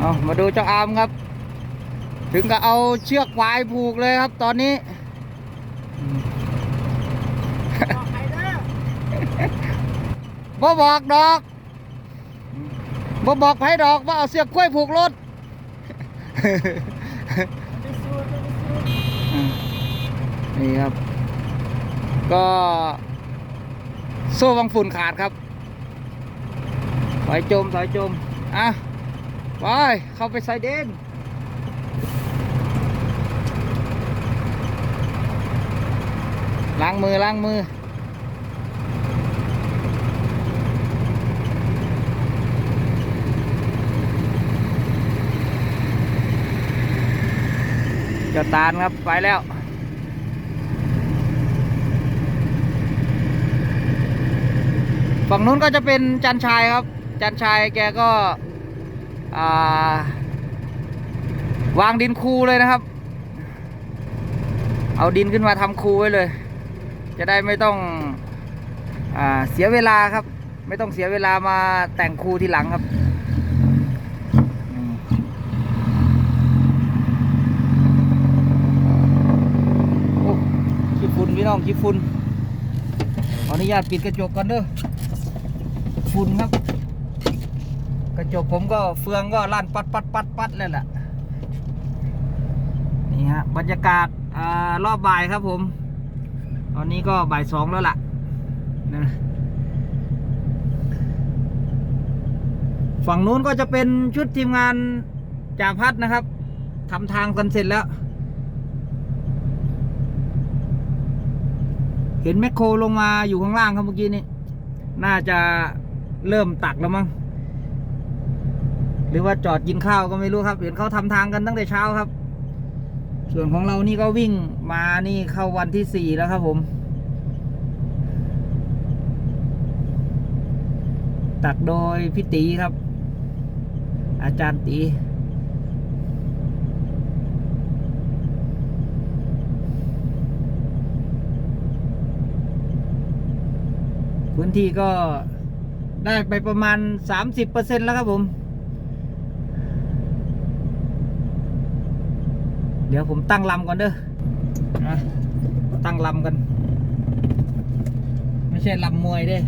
เอามาดูเจ้าอามครับ ถึงกับเอาเชือกวายผูกเลยครับตอนนี้บ่บอกดอกบ่บอกไผดอกว่าเอาเสือกกล้วยผูกรถนี่ครับ ก็โซ่วังฝุ่นขาดครับสายจมสายจมอะ ไป เข้าไปใส่เดนล้างมือล้างมือ เจ้าตาลครับ ไปแล้วฝั่งนู้นก็จะเป็นจันชายครับ จันชายแกก็ วางดินคูเลยนะครับ เอาดินขึ้นมาทำคูไว้เลย จะได้ไม่ต้องอเสียเวลาครับ ไม่ต้องเสียเวลามาแต่งคูทีหลังครับขี้ฝุ่นพี่น้องขี้ฝุ่นขออนุญาตปิดกระจกก่อนเด้อฝุ่นครับ ระจกผมก็เฟืองก็ลั่นปัดปัดปัดปัดเลยแหละนี่ฮะบรรยากาศอรอบบ่ายครับผม ตอนนี้ก็บ่ายสองแล้วล่ะนะฝั่งนู้นก็จะเป็นชุดทีมงานจากพัดนะครับทำทางกันเสร็จแล้ว เห็นแมคโครลงมาอยู่ข้างล่างครับเมื่อกี้นี้ น่าจะเริ่มตักแล้วมั้ง หรือว่าจอดกินข้าวก็ไม่รู้ครับเห็นเขาทำทางกันตั้งแต่เช้าครับ ส่วนของเรานี่ก็วิ่งมานี่เข้าวันที่สี่แล้วครับผม ตักโดยพี่ตีครับ อาจารย์ตีพื้นที่ก็ได้ไปประมาณ 30%แล้วครับผม เดี๋ยวผมตั้งลำก่อนเด้อตั้งลำกัน ไม่ใช่ลำมวยเด้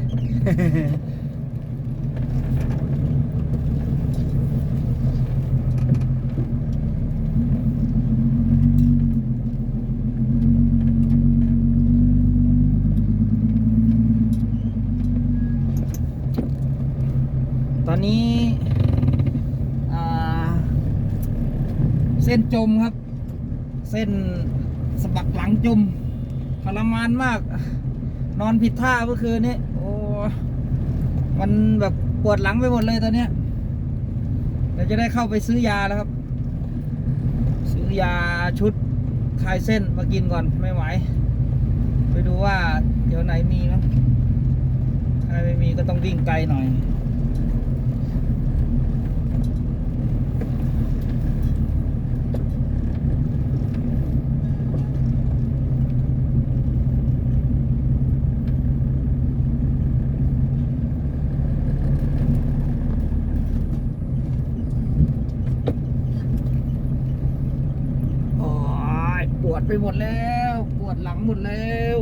ตอนนี้เส้นจมครับ เส้นสะบักหลังจุมทรมานมาก นอนผิดท่าเมื่อคืนนี้โอ้มันแบบปวดหลังไปหมดเลยตอนเนี้ยเดี๋ยวจะได้เข้าไปซื้อยาแล้วครับ ซื้อยาชุดคลายเส้นมากินก่อนไม่ไหวไปดูว่าเดี๋ยวไหนมีมั้งถ้าไม่มีก็ต้องวิ่งไกลหน่อย โอ้ยปว ดไปหมดแล้วปวดหลังหมดแล้ว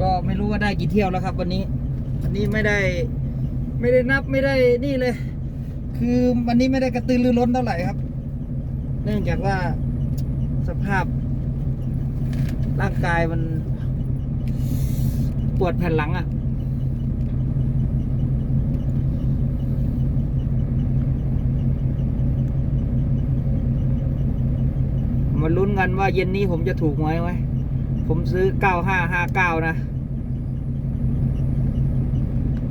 ก็ไม่รู้ว่าได้กี่เที่ยวแล้วครับ วันนี้วันนี้ไม่ได้ ไม่ได้นับไม่ได้นี่เลย คือวันนี้ไม่ได้กระตือรือร้นเท่าไหร่ครับ เนื่องจากว่าสภาพ ร่างกายมัน ปวดแผ่นหลังอะ่ะ มาลุ้นกันว่าเย็นนี้ผมจะถูกหวยไหมผมซื้อ 9559 นะ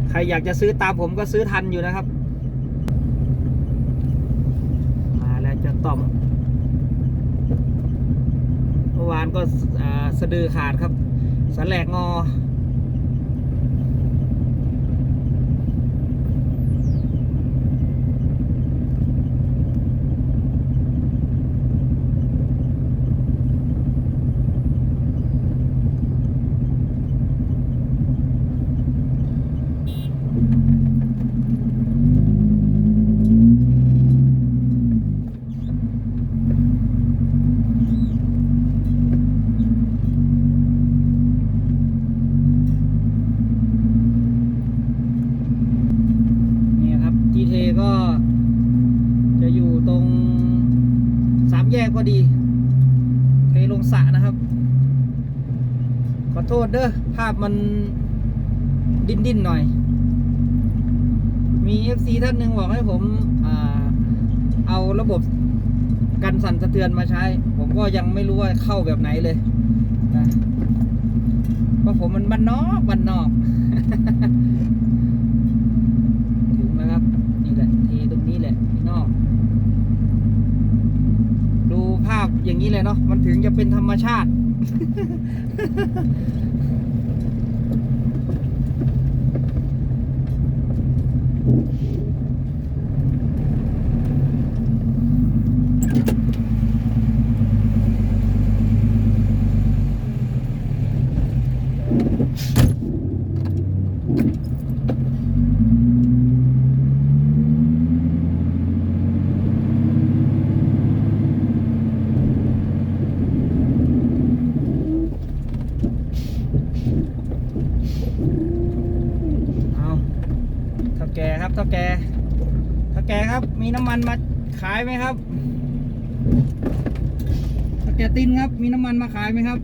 ใครอยากจะซื้อตามผมก็ซื้อทันอยู่นะครับ มาแล้วจะต่อม เมื่อวานก็อ่าสะดือขาดครับสแหลกงอ แยกพอดีเทลงสระนะครับ ขอโทษเด้อภาพมันดิ้นดิ้นหน่อย มี FC ท่านหนึ่งบอกให้ผมอเอาระบบกันสั่นสะเทือนมาใช้ ผมก็ยังไม่รู้ว่าเข้าแบบไหนเลยนะเพราะผมมันบ้านนอกบ้านนอก ถึงแล้วครับ นี่แหละทีตรงนี้แหละพี่นอก ดูภาพอย่างนี้เลยเนาะมันถึงจะเป็นธ รรมชาติ เอาเท่าแกครับเท่าแกเท่าแกครับ มีน้ำมันมาขายไหมครับเท่าแกตินครับ มีน้ำมันมาขายไหมครับ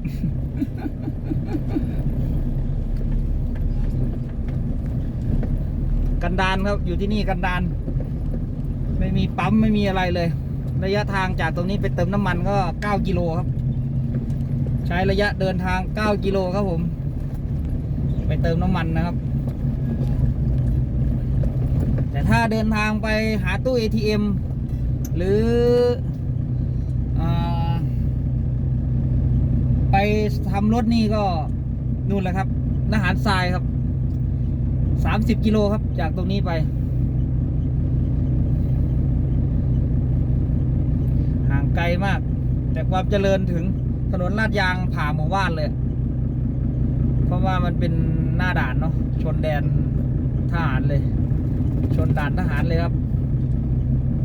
กันดานครับ อยู่ที่นี่กันดาน ไม่มีปั๊มไม่มีอะไรเลย ระยะทางจากตรงนี้ไปเติมน้ำมันก็ 9 กิโลครับ ใช้ระยะเดินทาง 9 กิโลครับผม ไปเติมน้ำมันนะครับ แต่ถ้าเดินทางไปหาตู้ ATM หรืออไปทำรถนี่ก็นู่นแหละครับนหารทรายครับ30กิโลครับ จากตรงนี้ไป ห่างไกลมาก แต่ความเจริญถึงถนนลาดยางผ่าหมู่บ้านเลย เพราะว่ามันเป็นหน้าด่านเนาะชนแดนทหารเลย ชนด่านทหารเลยครับ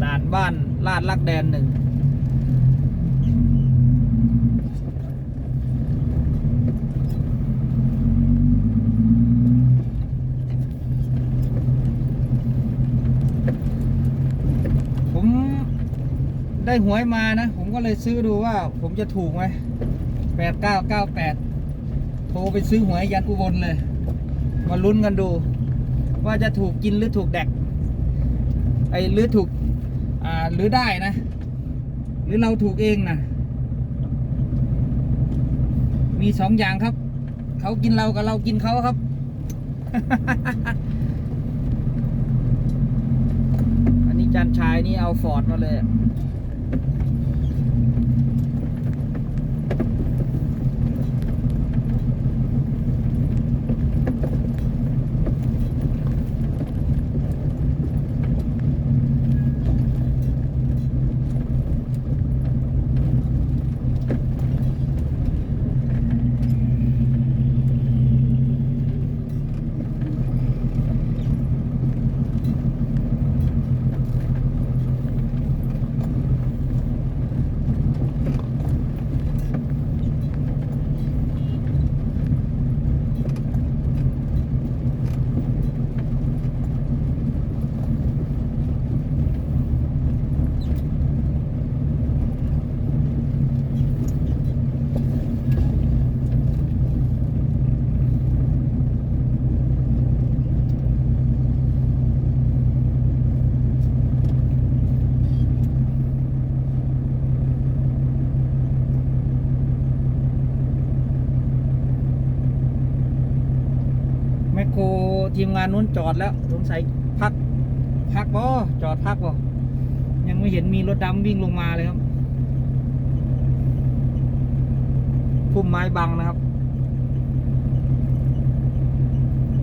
ด่านบ้านลาดลักแดนหนึ่งผมได้หวยมานะ ผมก็เลยซื้อดูว่าผมจะถูกไหมแปดเก้าเก้าแปดโทรไปซื้อหวยยันอุบลเลย มาลุ้นกันดู ว่าจะถูกกินหรือถูกแดกไอ้หรือถูกอ่าหรือได้นะ หรือเราถูกเองนะมีสองอย่างครับ เขากินเรากับเรากินเขาครับ อันนี้จานชายนี่เอาฟอร์ดมาเลย คโคทีมงานนู้นจอดแล้วสงสัยพัก พักบ่จอดพักบ่ยังไม่เห็นมีรถดำวิ่งลงมาเลยครับพุ่มไม้บังนะครับ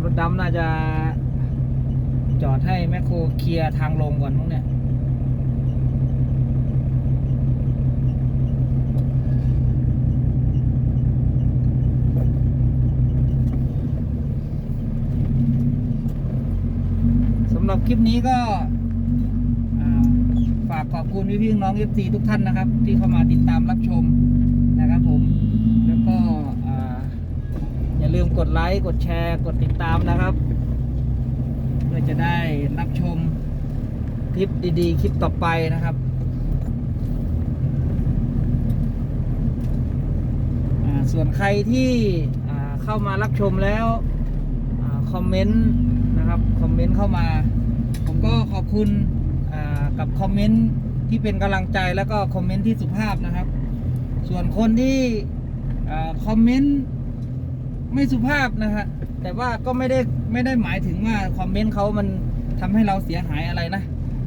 รถดำน่าจะ จอดให้แมคโครเคลียร์ทางลงก่อนพวกเนี่ย สำหรับ คลิปนี้ก็ฝากขอบคุณพี่พี่น้องเอฟซีทุกท่านนะครับ ที่เข้ามาติดตามรับชมนะครับผม แล้วก็อย่าลืมกดไลค์ กดแชร์ กดติดตามนะครับเพื่อจะได้รับชมคลิปดีๆ คลิปต่อไปนะครับส่วนใครที่เข้ามารับชมแล้วอคอมเมนต์นะครับ คอมเมนต์เข้ามา ก็ขอบคุณกับคอมเมนต์ที่เป็นกำลังใจแล้วก็คอมเมนต์ที่สุภาพนะครับ ส่วนคนที่คอมเมนต์ไม่สุภาพนะฮะแต่ว่าก็ไม่ได้ไม่ได้หมายถึงว่าคอมเมนต์เขามันทำให้เราเสียหายอะไรนะ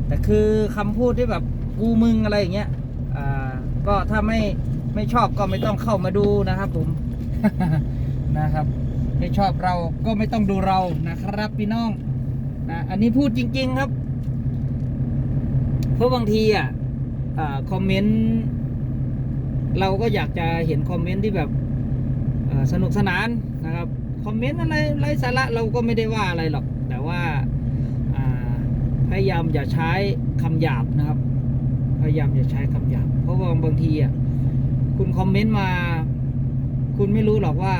แต่คือคำพูดที่แบบกูมึงอะไรอย่างเงี้ยอ่าก็ถ้าไม่ไม่ชอบก็ไม่ต้องเข้ามาดูนะครับผมนะครับ ไม่ชอบเราก็ไม่ต้องดูเรานะครับพี่น้อง นะอันนี้พูดจริง ๆ ครับ เพราะบางทีอะคอมเมนต์เราก็อยากจะเห็นคอมเมนต์ที่แบบสนุกสนานนะครับคอมเมนต์อะไรไร้สาระเราก็ไม่ได้ว่าอะไรหรอก แต่ว่าอ่าพยายามอย่าใช้คำหยาบนะครับ พยายามอย่าใช้คำหยาบ เพราะว่าบางทีอะคุณคอมเมนต์มา คุณไม่รู้หรอกว่า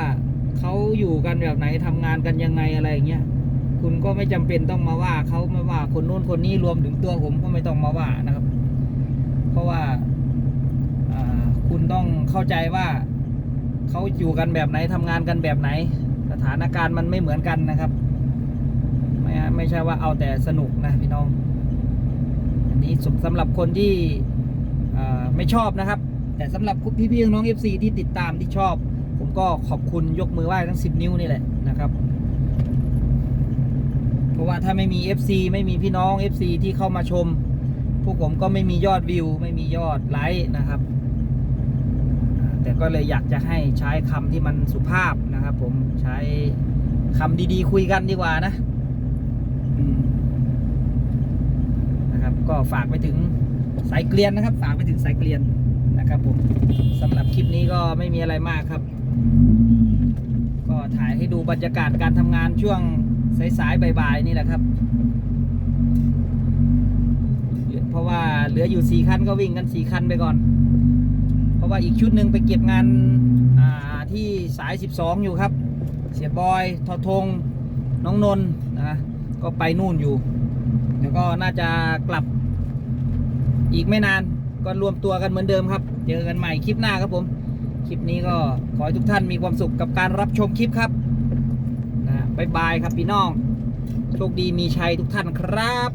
เขาอยู่กันแบบไหนทำงานกันยังไงอะไรอย่างเงี้ย คุณก็ไม่จำเป็นต้องมาว่าเขาไม่ว่าคนนู้นคนนี้รวมถึงตัวผมก็ไม่ต้องมาว่านะครับ เพราะว่าคุณต้องเข้าใจว่าเขาอยู่กันแบบไหนทำงานกันแบบไหน สถานการณ์มันไม่เหมือนกันนะครับ ไม่ไม่ใช่ว่าเอาแต่สนุกนะพี่น้อง อันนี้สสำหรับคนที่ไม่ชอบนะครับ แต่สำหรับพี่ๆน้องๆ FC ที่ติดตามที่ชอบ ผมก็ขอบคุณยกมือไหว้ทั้ง 10 นิ้วนี่แหละนะครับ เพราะว่าถ้าไม่มี FC ไม่มีพี่น้อง FC ที่เข้ามาชม พวกผมก็ไม่มียอดวิว ไม่มียอดไลค์นะครับ แต่ก็เลยอยากจะให้ใช้คำที่มันสุภาพนะครับผมใช้คำดีๆ คุยกันดีกว่านะนะครับ ก็ฝากไปถึงสายเกลียนนะครับ ฝากไปถึงสายเกลียนนะครับผมสำหรับคลิปนี้ก็ไม่มีอะไรมากครับ ก็ถ่ายให้ดูบรรยากาศการทำงานช่วง สายๆบ่ายๆนี่แหละครับ เพราะว่าเหลืออยู่สี่คันก็วิ่งกันสี่คันไปก่อน เพราะว่าอีกชุดหนึ่งไปเก็บงานาที่สาย 12 อยู่ครับ เสียบอยทอทง น้องนนท์นะก็ไปนู่นอยู่แล้วก็น่าจะกลับอีกไม่นานก็รวมตัวกันเหมือนเดิมครับ เจอกันใหม่คลิปหน้าครับผม คลิปนี้ก็ขอให้ทุกท่านมีความสุขกับการรับชมคลิปครับ บายบายครับพี่น้อง โชคดีมีชัยทุกท่านครับ